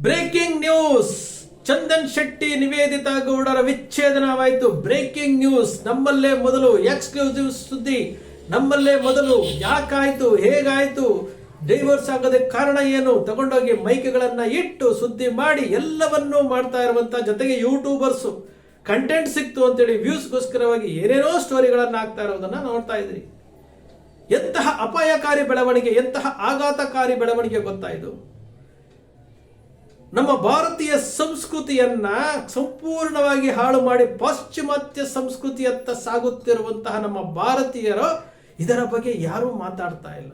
Breaking news Chandan Shetty Niveditha ಗೌಡರ ವಿಚ್ಛೇದನವಾಯಿತು breaking news ನಮ್ಮಲ್ಲೇ ಮೊದಲು ಎಕ್ಸ್ಕ್ಲೂಸಿವ್ ಸುದ್ದಿ ನಮ್ಮಲ್ಲೇ ಮೊದಲು ಯಾಕಾಯ್ತು ಹೇಗಾಯ್ತು ಡೈವರ್ಸ್ ಆಗೋದಕ್ಕೆ ಕಾರಣ ಏನು ತಗೊಂಡೋಗಿ ಮೈಕ್ಗಳನ್ನ ಇಟ್ಟು ಸುದ್ದಿ ಮಾಡಿ ಎಲ್ಲವನ್ನೂ ಮಾಡ್ತಾ ಇರುವಂತ ಜೊತೆಗೆ ಯೂಟ್ಯೂಬರ್ಸ್ ಕಂಟೆಂಟ್ ಸಿಕ್ತು ಅಂತೇಳಿ ವ್ಯೂಸ್ಗೋಸ್ಕರವಾಗಿ ಏನೇನೋ ಸ್ಟೋರಿಗಳನ್ನ ಹಾಕ್ತಾ ಇರೋದನ್ನ ನೋಡ್ತಾ ಇದ್ರಿ ಎಂತಹ ಅಪಾಯಕಾರಿ ಬೆಳವಣಿಗೆ ಎಂತಹ ಆಘಾತಕಾರಿ ಬೆಳವಣಿಗೆ ಗೊತ್ತಾ ಇದು ನಮ್ಮ ಭಾರತೀಯ ಸಂಸ್ಕೃತಿಯನ್ನ ಸಂಪೂರ್ಣವಾಗಿ ಹಾಳು ಮಾಡಿ ಪಾಶ್ಚಿಮಾತ್ಯ ಸಂಸ್ಕೃತಿಯತ್ತ ಸಾಗುತ್ತಿರುವಂತಹ ನಮ್ಮ ಭಾರತೀಯರು ಇದರ ಬಗ್ಗೆ ಯಾರೂ ಮಾತಾಡ್ತಾ ಇಲ್ಲ.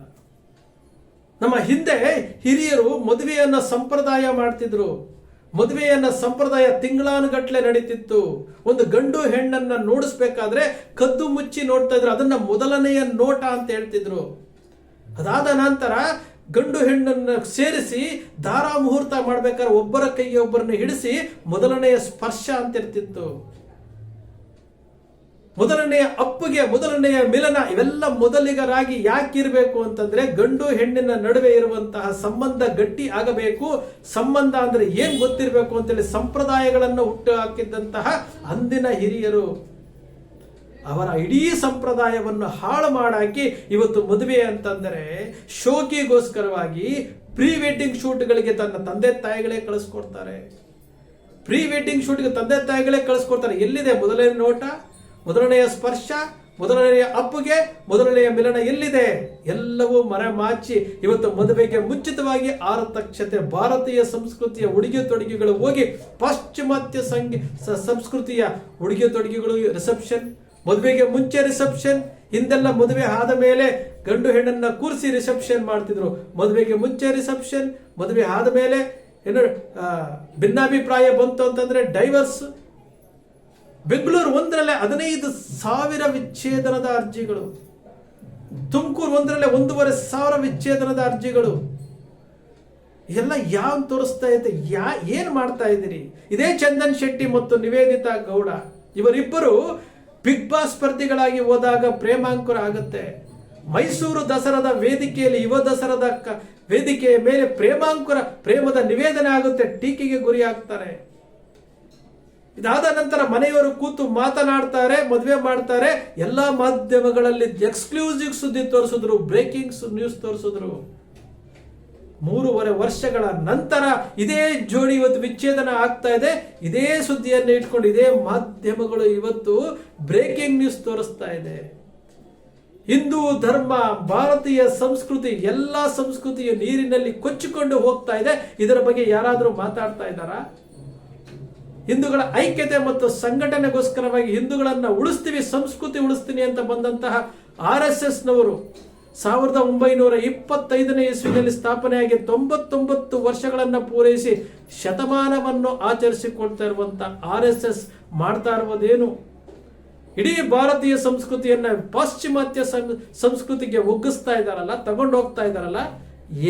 ನಮ್ಮ ಹಿಂದೆ ಹಿರಿಯರು ಮದುವೆಯನ್ನ ಸಂಪ್ರದಾಯ ಮಾಡ್ತಿದ್ರು. ಮದುವೆಯನ್ನ ಸಂಪ್ರದಾಯ ತಿಂಗಳಾನುಗಟ್ಲೆ ನಡೀತಿತ್ತು. ಒಂದು ಗಂಡು ಹೆಣ್ಣನ್ನ ನೋಡಿಸ್ಬೇಕಾದ್ರೆ ಕದ್ದು ಮುಚ್ಚಿ ನೋಡ್ತಾ ಇದ್ರು. ಅದನ್ನ ಮೊದಲನೆಯ ನೋಟ ಅಂತ ಹೇಳ್ತಿದ್ರು. ಅದಾದ ನಂತರ ಗಂಡು ಹೆಣ್ಣನ್ನು ಸೇರಿಸಿ ದಾರಾ ಮುಹೂರ್ತ ಮಾಡ್ಬೇಕಾದ್ರೆ ಒಬ್ಬರ ಕೈಗೆ ಒಬ್ಬರನ್ನ ಹಿಡಿಸಿ ಮೊದಲನೆಯ ಸ್ಪರ್ಶ ಅಂತ ಇರ್ತಿತ್ತು. ಮೊದಲನೆಯ ಅಪ್ಪುಗೆ ಮೊದಲನೆಯ ಮಿಲನ ಇವೆಲ್ಲ ಮೊದಲಿಗರಾಗಿ ಯಾಕಿರಬೇಕು ಅಂತಂದ್ರೆ ಗಂಡು ಹೆಣ್ಣಿನ ನಡುವೆ ಇರುವಂತಹ ಸಂಬಂಧ ಗಟ್ಟಿ ಆಗಬೇಕು. ಸಂಬಂಧ ಅಂದ್ರೆ ಏನ್ ಗೊತ್ತಿರಬೇಕು ಅಂತೇಳಿ ಸಂಪ್ರದಾಯಗಳನ್ನು ಹುಟ್ಟು ಹಾಕಿದ್ದಂತಹ ಅಂದಿನ ಹಿರಿಯರು. ಅವರ ಇಡೀ ಸಂಪ್ರದಾಯವನ್ನು ಹಾಳು ಮಾಡಾಕಿ ಇವತ್ತು ಮದುವೆ ಅಂತಂದರೆ ಶೋಕಿಗೋಸ್ಕರವಾಗಿ ಪ್ರೀ ವೆಡ್ಡಿಂಗ್ ಶೂಟ್ಗಳಿಗೆ ತನ್ನ ತಂದೆ ತಾಯಿಗಳೇ ಕಳಿಸ್ಕೊಡ್ತಾರೆ. ಪ್ರೀ ವೆಡ್ಡಿಂಗ್ ಶೂಟ್ಗೆ ತಂದೆ ತಾಯಿಗಳೇ ಕಳಿಸ್ಕೊಡ್ತಾರೆ. ಎಲ್ಲಿದೆ ಮೊದಲನೇ ನೋಟ? ಮೊದಲನೆಯ ಸ್ಪರ್ಶ? ಮೊದಲನೆಯ ಅಪ್ಪುಗೆ? ಮೊದಲನೆಯ ಮಿಲನ ಎಲ್ಲಿದೆ? ಎಲ್ಲವೂ ಮರೆಮಾಚಿ ಇವತ್ತು ಮದುವೆಗೆ ಮುಂಚಿತವಾಗಿ ಆರತಕ್ಷತೆ ಭಾರತೀಯ ಸಂಸ್ಕೃತಿಯ ಉಡುಗೆ ತೊಡುಗೆಗಳು ಹೋಗಿ ಪಾಶ್ಚಿಮಾತ್ಯ ಸಂಗೀ ಸಂಸ್ಕೃತಿಯ ಉಡುಗೆ ತೊಡುಗೆಗಳು ರಿಸೆಪ್ಷನ್ ಮದುವೆಗೆ ಮುಂಚೆ ರಿಸೆಪ್ಷನ್ ಹಿಂದೆಲ್ಲ ಮದುವೆ ಆದ ಮೇಲೆ ಗಂಡು ಹೆಣ್ಣನ್ನ ಕೂರಿಸಿ ರಿಸೆಪ್ಷನ್ ಮಾಡ್ತಿದ್ರು. ಮದುವೆಗೆ ಮುಂಚೆ ರಿಸೆಪ್ಷನ್ ಮದುವೆ ಆದ ಮೇಲೆ ಏನು ಭಿನ್ನಾಭಿಪ್ರಾಯ ಬಂತು ಅಂತಂದ್ರೆ ಡೈವರ್ಸ್ ಬೆಂಗಳೂರು ಒಂದರಲ್ಲೇ ಹದಿನೈದು ಸಾವಿರ ವಿಚ್ಛೇದನದ ಅರ್ಜಿಗಳು. ತುಮಕೂರು ಒಂದರಲ್ಲೇ ಒಂದೂವರೆ ಸಾವಿರ ವಿಚ್ಛೇದನದ ಅರ್ಜಿಗಳು. ಎಲ್ಲ ಯಾವ ತೋರಿಸ್ತಾ ಇದೆ, ಯಾ, ಏನು ಮಾಡ್ತಾ ಇದ್ದೀರಿ? ಇದೇ ಚಂದನ್ ಶೆಟ್ಟಿ ಮತ್ತು ನಿವೇದಿತಾ ಗೌಡ. ಇವರಿಬ್ಬರು ಬಿಗ್ ಬಾಸ್ ಸ್ಪರ್ಧಿಗಳಾಗಿ ಹೋದಾಗ ಪ್ರೇಮಾಂಕುರ ಆಗುತ್ತೆ. ಮೈಸೂರು ದಸರಾದ ವೇದಿಕೆಯಲ್ಲಿ, ಯುವ ದಸರಾದ ವೇದಿಕೆಯ ಮೇಲೆ ಪ್ರೇಮಾಂಕುರ ಪ್ರೇಮದ ನಿವೇದನೆ ಆಗುತ್ತೆ, ಟೀಕೆಗೆ ಗುರಿ ಆಗ್ತಾರೆ ಇದಾದ ನಂತರ ಮನೆಯವರು ಕೂತು ಮಾತನಾಡ್ತಾರೆ, ಮದುವೆ ಮಾಡ್ತಾರೆ. ಎಲ್ಲಾ ಮಾಧ್ಯಮಗಳಲ್ಲಿ ಎಕ್ಸ್ಕ್ಲೂಸಿವ್ ಸುದ್ದಿ ತೋರಿಸಿದ್ರು, ಬ್ರೇಕಿಂಗ್ ನ್ಯೂಸ್ ತೋರಿಸಿದ್ರು. ಮೂರುವರೆ ವರ್ಷಗಳ ನಂತರ ಇದೇ ಜೋಡಿ ಇವತ್ತು ವಿಚ್ಛೇದನ ಆಗ್ತಾ ಇದೆ. ಇದೇ ಸುದ್ದಿಯನ್ನು ಇಟ್ಕೊಂಡು ಇದೇ ಮಾಧ್ಯಮಗಳು ಇವತ್ತು ಬ್ರೇಕಿಂಗ್ ನ್ಯೂಸ್ ತೋರಿಸ್ತಾ ಇದೆ. ಹಿಂದೂ ಧರ್ಮ, ಭಾರತೀಯ ಸಂಸ್ಕೃತಿ, ಎಲ್ಲ ಸಂಸ್ಕೃತಿಯು ನೀರಿನಲ್ಲಿ ಕೊಚ್ಚಿಕೊಂಡು ಹೋಗ್ತಾ ಇದೆ. ಇದರ ಬಗ್ಗೆ ಯಾರಾದರೂ ಮಾತಾಡ್ತಾ ಇದ್ದಾರಾ? ಹಿಂದೂಗಳ ಐಕ್ಯತೆ ಮತ್ತು ಸಂಘಟನೆಗೋಸ್ಕರವಾಗಿ ಹಿಂದೂಗಳನ್ನು ಉಳಿಸ್ತೀವಿ, ಸಂಸ್ಕೃತಿ ಉಳಿಸ್ತೀನಿ ಅಂತ ಬಂದಂತಹ ಆರ್ ಎಸ್ ಎಸ್ ನವರು ಸಾವಿರದ ಒಂಬೈನೂರ ಇಪ್ಪತ್ತೈದನೇ ಇಸ್ವಿನಲ್ಲಿ ಸ್ಥಾಪನೆಯಾಗಿ ತೊಂಬತ್ತೊಂಬತ್ತು ವರ್ಷಗಳನ್ನು ಪೂರೈಸಿ ಶತಮಾನವನ್ನು ಆಚರಿಸಿಕೊಳ್ತಾ ಇರುವಂಥ ಆರ್ ಎಸ್ ಎಸ್ ಮಾಡ್ತಾ ಇರುವುದೇನು? ಇಡೀ ಭಾರತೀಯ ಸಂಸ್ಕೃತಿಯನ್ನ ಪಾಶ್ಚಿಮಾತ್ಯ ಸಂಸ್ಕೃತಿಗೆ ಒಗ್ಗಿಸ್ತಾ ಇದ್ದಾರಲ್ಲ ತಗೊಂಡು ಹೋಗ್ತಾ ಇದ್ದಾರಲ್ಲ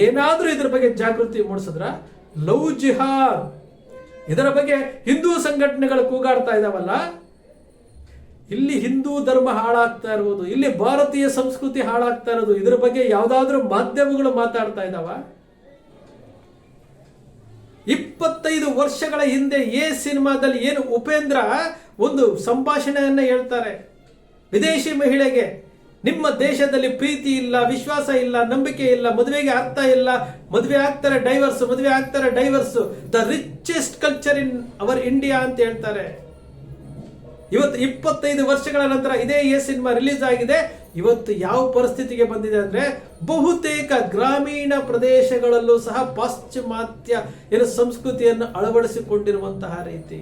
ಏನಾದರೂ ಇದ್ರ ಬಗ್ಗೆ ಜಾಗೃತಿ ಮೂಡಿಸಿದ್ರ? ಲವ್ ಜಿಹಾದ್. ಇದರ ಬಗ್ಗೆ ಹಿಂದೂ ಸಂಘಟನೆಗಳು ಕೂಗಾಡ್ತಾ ಇದಾವಲ್ಲ ಇಲ್ಲಿ ಹಿಂದೂ ಧರ್ಮ ಹಾಳಾಗ್ತಾ ಇರುವುದು, ಇಲ್ಲಿ ಭಾರತೀಯ ಸಂಸ್ಕೃತಿ ಹಾಳಾಗ್ತಾ ಇರೋದು ಇದರ ಬಗ್ಗೆ ಯಾವ್ದಾದ್ರೂ ಮಾಧ್ಯಮಗಳು ಮಾತಾಡ್ತಾ ಇದಾವ ಇಪ್ಪತ್ತೈದು ವರ್ಷಗಳ ಹಿಂದೆ ಎ ಸಿನಿಮಾದಲ್ಲಿ ಏನು ಉಪೇಂದ್ರ ಒಂದು ಸಂಭಾಷಣೆಯನ್ನು ಹೇಳ್ತಾರೆ. ವಿದೇಶಿ ಮಹಿಳೆಗೆ, ನಿಮ್ಮ ದೇಶದಲ್ಲಿ ಪ್ರೀತಿ ಇಲ್ಲ, ವಿಶ್ವಾಸ ಇಲ್ಲ, ನಂಬಿಕೆ ಇಲ್ಲ, ಮದುವೆಗೆ ಅರ್ಥ ಇಲ್ಲ, ಮದುವೆ ಆಗ್ತಾರೆ ಡೈವರ್ಸ್, ಮದುವೆ ಆಗ್ತಾರೆ divorce, the richest culture in our India ಅಂತ ಹೇಳ್ತಾರೆ. ಇವತ್ತು ಇಪ್ಪತ್ತೈದು ವರ್ಷಗಳ ನಂತರ ಇದೇ ಎ ಸಿನಿಮಾ ರಿಲೀಸ್ ಆಗಿದೆ. ಇವತ್ತು ಯಾವ ಪರಿಸ್ಥಿತಿಗೆ ಬಂದಿದೆ ಅಂದ್ರೆ ಬಹುತೇಕ ಗ್ರಾಮೀಣ ಪ್ರದೇಶಗಳಲ್ಲೂ ಸಹ ಪಾಶ್ಚಿಮಾತ್ಯ ಏನು ಸಂಸ್ಕೃತಿಯನ್ನು ಅಳವಡಿಸಿಕೊಂಡಿರುವಂತಹ ರೀತಿ.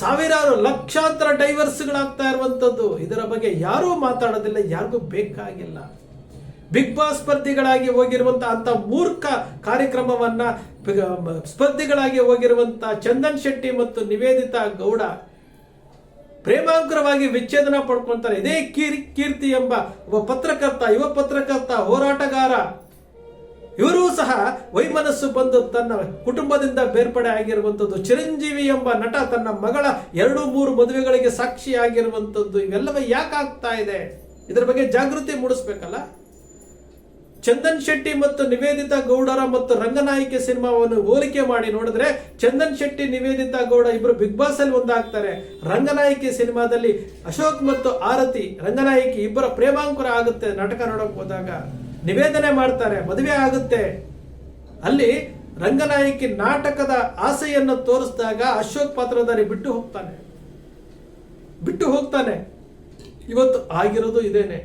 ಸಾವಿರಾರು ಲಕ್ಷಾಂತರ ಡೈವರ್ಸ್ಗಳಾಗ್ತಾ ಇರುವಂತದ್ದು ಇದರ ಬಗ್ಗೆ ಯಾರೂ ಮಾತಾಡೋದಿಲ್ಲ, ಯಾರಿಗೂ ಬೇಕಾಗಿಲ್ಲ. ಬಿಗ್ ಬಾಸ್ ಸ್ಪರ್ಧಿಗಳಾಗಿ ಹೋಗಿರುವಂತಹ ಅಂತ ಮೂರ್ಖ ಕಾರ್ಯಕ್ರಮವನ್ನ ಸ್ಪರ್ಧಿಗಳಾಗಿ ಹೋಗಿರುವಂತಹ ಚಂದನ್ ಶೆಟ್ಟಿ ಮತ್ತು ನಿವೇದಿತಾ ಗೌಡ ಪ್ರೇಮಾಂಕರವಾಗಿ ವಿಚ್ಛೇದನ ಪಡ್ಕೊಂತಾರೆ. ಇದೇ ಕೀರ್, ಕೀರ್ತಿ ಎಂಬ ಒಬ್ಬ ಪತ್ರಕರ್ತ, ಯುವ ಪತ್ರಕರ್ತ, ಹೋರಾಟಗಾರ. ಇವರೂ ಸಹ ವೈಮನಸ್ಸು ಬಂದು ತನ್ನ ಕುಟುಂಬದಿಂದ ಬೇರ್ಪಡೆ ಆಗಿರುವಂಥದ್ದು, ಚಿರಂಜೀವಿ ಎಂಬ ನಟ ತನ್ನ ಮಗಳ ಎರಡು ಮೂರು ಮದುವೆಗಳಿಗೆ ಸಾಕ್ಷಿಯಾಗಿರುವಂಥದ್ದು, ಇವೆಲ್ಲವೇ ಯಾಕಾಗ್ತಾ ಇದೆ? ಇದರ ಬಗ್ಗೆ ಜಾಗೃತಿ ಮೂಡಿಸ್ಬೇಕಲ್ಲ? ಚಂದನ್ ಶೆಟ್ಟಿ ಮತ್ತು ನಿವೇದಿತಾ ಗೌಡರ ಮತ್ತು ರಂಗನಾಯಕಿ ಸಿನಿಮಾವನ್ನು ಹೋಲಿಕೆ ಮಾಡಿ ನೋಡಿದ್ರೆ ಚಂದನ್ ಶೆಟ್ಟಿ, ನಿವೇದಿತಾ ಗೌಡ ಇಬ್ಬರು ಬಿಗ್ ಬಾಸ್ ಅಲ್ಲಿ ಒಂದಾಗ್ತಾರೆ. ರಂಗನಾಯಕಿ ಸಿನಿಮಾದಲ್ಲಿ ಅಶೋಕ್ ಮತ್ತು ಆರತಿ ರಂಗನಾಯಕಿ ಇಬ್ಬರ ಪ್ರೇಮಾಂಕುರ ಆಗುತ್ತೆ ನಾಟಕ ನೋಡಕ್ ಹೋದಾಗ. ನಿವೇದನೆ ಮಾಡ್ತಾರೆ, ಮದುವೆ ಆಗುತ್ತೆ. ಅಲ್ಲಿ ರಂಗನಾಯಕಿ ನಾಟಕದ ಆಸೆಯನ್ನು ತೋರಿಸಿದಾಗ ಅಶೋಕ್ ಪಾತ್ರದಲ್ಲಿ ಬಿಟ್ಟು ಹೋಗ್ತಾನೆ. ಬಿಟ್ಟು ಹೋಗ್ತಾನೆ. ಇವತ್ತು ಆಗಿರೋದು ಇದೇನೆ.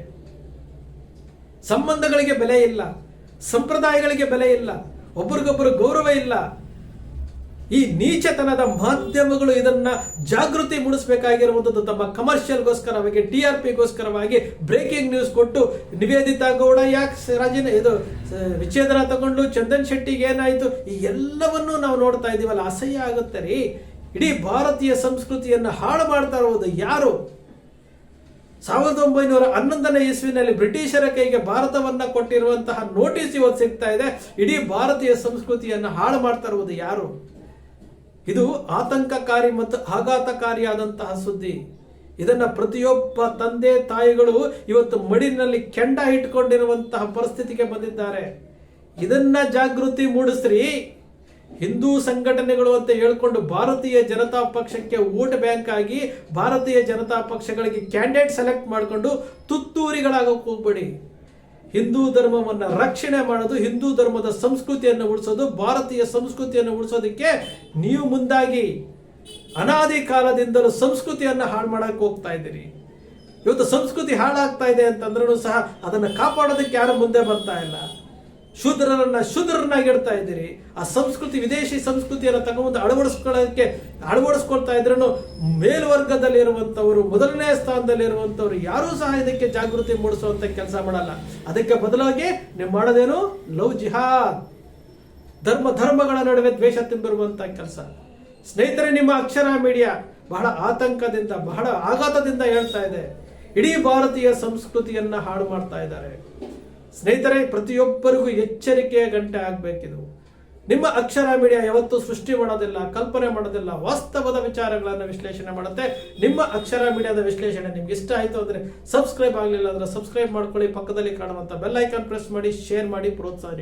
ಸಂಬಂಧಗಳಿಗೆ ಬೆಲೆ ಇಲ್ಲ, ಸಂಪ್ರದಾಯಗಳಿಗೆ ಬೆಲೆ ಇಲ್ಲ ಒಬ್ರಿಗೊಬ್ಬರು ಗೌರವ ಇಲ್ಲ. ಈ ನೀಚತನದ ಮಾಧ್ಯಮಗಳು ಇದನ್ನ ಜಾಗೃತಿ ಮೂಡಿಸಬೇಕಾಗಿರುವಂಥದ್ದು ತಮ್ಮ ಕಮರ್ಷಿಯಲ್ಗೋಸ್ಕರವಾಗಿ ಟಿ ಆರ್ ಪಿಗೋಸ್ಕರವಾಗಿ ಬ್ರೇಕಿಂಗ್ ನ್ಯೂಸ್ ಕೊಟ್ಟು ನಿವೇದಿತಾ ಗೌಡ, ಯಾಕೆ ರಾಜೀನ ಇದು ವಿಚ್ಛೇದನ ತಗೊಂಡು ಚಂದನ್ ಶೆಟ್ಟಿಗೆ ಏನಾಯ್ತು? ಈ ಎಲ್ಲವನ್ನೂ ನಾವು ನೋಡ್ತಾ ಇದೀವಲ್ಲ. ಅಸಹ್ಯ ಆಗುತ್ತೆ ರೀ. ಇಡೀ ಭಾರತೀಯ ಸಂಸ್ಕೃತಿಯನ್ನು ಹಾಳು ಮಾಡ್ತಾ ಇರುವುದು ಯಾರು? ಸಾವಿರದ ಒಂಬೈನೂರ ಹನ್ನೊಂದನೇ ಇಸ್ವಿನಲ್ಲಿ ಬ್ರಿಟಿಷರ ಕೈಗೆ ಭಾರತವನ್ನ ಕೊಟ್ಟಿರುವಂತಹ ನೋಟಿಸ್ ಇವತ್ತು ಸಿಗ್ತಾ ಇದೆ. ಇಡೀ ಭಾರತೀಯ ಸಂಸ್ಕೃತಿಯನ್ನು ಹಾಳು ಮಾಡ್ತಾ ಇರುವುದು ಯಾರು? ಇದು ಆತಂಕಕಾರಿ ಮತ್ತು ಆಘಾತಕಾರಿಯಾದಂತಹ ಸುದ್ದಿ. ಇದನ್ನ ಪ್ರತಿಯೊಬ್ಬ ತಂದೆ ತಾಯಿಗಳು ಇವತ್ತು ಮಡಿನಲ್ಲಿ ಕೆಂಡ ಇಟ್ಕೊಂಡಿರುವಂತಹ ಪರಿಸ್ಥಿತಿಗೆ ಬಂದಿದ್ದಾರೆ. ಇದನ್ನ ಜಾಗೃತಿ ಮೂಡಿಸ್ರಿ. ಹಿಂದೂ ಸಂಘಟನೆಗಳು ಅಂತ ಹೇಳ್ಕೊಂಡು ಭಾರತೀಯ ಜನತಾ ಪಕ್ಷಕ್ಕೆ ವೋಟ್ ಬ್ಯಾಂಕ್ ಆಗಿ ಭಾರತೀಯ ಜನತಾ ಪಕ್ಷಗಳಿಗೆ ಕ್ಯಾಂಡಿಡೇಟ್ ಸೆಲೆಕ್ಟ್ ಮಾಡಿಕೊಂಡು ತುತ್ತೂರಿಗಳಾಗಕ್ಕೆ ಹೋಗ್ಬೇಡಿ. ಹಿಂದೂ ಧರ್ಮವನ್ನ ರಕ್ಷಣೆ ಮಾಡೋದು, ಹಿಂದೂ ಧರ್ಮದ ಸಂಸ್ಕೃತಿಯನ್ನು ಉಳಿಸೋದು, ಭಾರತೀಯ ಸಂಸ್ಕೃತಿಯನ್ನು ಉಳಿಸೋದಕ್ಕೆ ನೀವು ಮುಂದಾಗಿ ಅನಾದಿ ಕಾಲದಿಂದಲೂ ಸಂಸ್ಕೃತಿಯನ್ನು ಹಾಳು ಮಾಡೋಕೆ ಹೋಗ್ತಾ ಇದ್ದೀರಿ. ಇವತ್ತು ಸಂಸ್ಕೃತಿ ಹಾಳಾಗ್ತಾ ಇದೆ ಅಂತಂದ್ರೂ ಸಹ ಅದನ್ನು ಕಾಪಾಡೋದಕ್ಕೆ ಯಾರು ಮುಂದೆ ಬರ್ತಾ ಇಲ್ಲ. ಶೂದ್ರರನ್ನ ಶೂದ್ರರನ್ನಾಗಿ ಇಡ್ತಾ ಇದ್ದೀರಿ. ಆ ಸಂಸ್ಕೃತಿ, ವಿದೇಶಿ ಸಂಸ್ಕೃತಿಯನ್ನು ತಗೊಂಡು ಅಳವಡಿಸ್ಕೊಳ್ಳೋದಕ್ಕೆ, ಅಳವಡಿಸ್ಕೊಳ್ತಾ ಇದ್ರೂ ಮೇಲ್ವರ್ಗದಲ್ಲಿ ಇರುವಂತವರು ಮೊದಲನೇ ಸ್ಥಾನದಲ್ಲಿ ಇರುವಂತವರು ಯಾರೂ ಸಹ ಇದಕ್ಕೆ ಜಾಗೃತಿ ಮೂಡಿಸುವಂತ ಕೆಲಸ ಮಾಡಲ್ಲ. ಅದಕ್ಕೆ ಬದಲಾಗಿ ನೀವು ಮಾಡೋದೇನು? ಲವ್ ಜಿಹಾದ್. ಧರ್ಮ, ಧರ್ಮಗಳ ನಡುವೆ ದ್ವೇಷ ತುಂಬಿರುವಂತಹ ಕೆಲಸ. ಸ್ನೇಹಿತರೆ, ನಿಮ್ಮ ಅಕ್ಷರ ಮೀಡಿಯಾ ಬಹಳ ಆತಂಕದಿಂದ, ಬಹಳ ಆಘಾತದಿಂದ ಹೇಳ್ತಾ ಇದೆ. ಇಡೀ ಭಾರತೀಯ ಸಂಸ್ಕೃತಿಯನ್ನ ಹಾಳು ಮಾಡ್ತಾ ಇದ್ದಾರೆ. ಸ್ನೇಹಿತರೆ, ಪ್ರತಿಯೊಬ್ಬರಿಗೂ ಎಚ್ಚರಿಕೆಯ ಗಂಟೆ ಆಗಬೇಕಿದು. ನಿಮ್ಮ ಅಕ್ಷರ ಮೀಡಿಯಾ ಯಾವತ್ತೂ ಸೃಷ್ಟಿ ಮಾಡೋದಿಲ್ಲ, ಕಲ್ಪನೆ ಮಾಡೋದಿಲ್ಲ, ವಾಸ್ತವದ ವಿಚಾರಗಳನ್ನು ವಿಶ್ಲೇಷಣೆ ಮಾಡುತ್ತೆ. ನಿಮ್ಮ ಅಕ್ಷರ ಮೀಡಿಯಾದ ವಿಶ್ಲೇಷಣೆ ನಿಮ್ಗೆ ಇಷ್ಟ ಆಯಿತು ಅಂದರೆ ಸಬ್ಸ್ಕ್ರೈಬ್ ಆಗಲಿಲ್ಲ ಅಂದ್ರೆ ಸಬ್ಸ್ಕ್ರೈಬ್ ಮಾಡ್ಕೊಳ್ಳಿ. ಪಕ್ಕದಲ್ಲಿ ಕಾಣುವಂಥ ಬೆಲ್ ಐಕಾನ್ ಪ್ರೆಸ್ ಮಾಡಿ, ಶೇರ್ ಮಾಡಿ, ಪ್ರೋತ್ಸಾಹ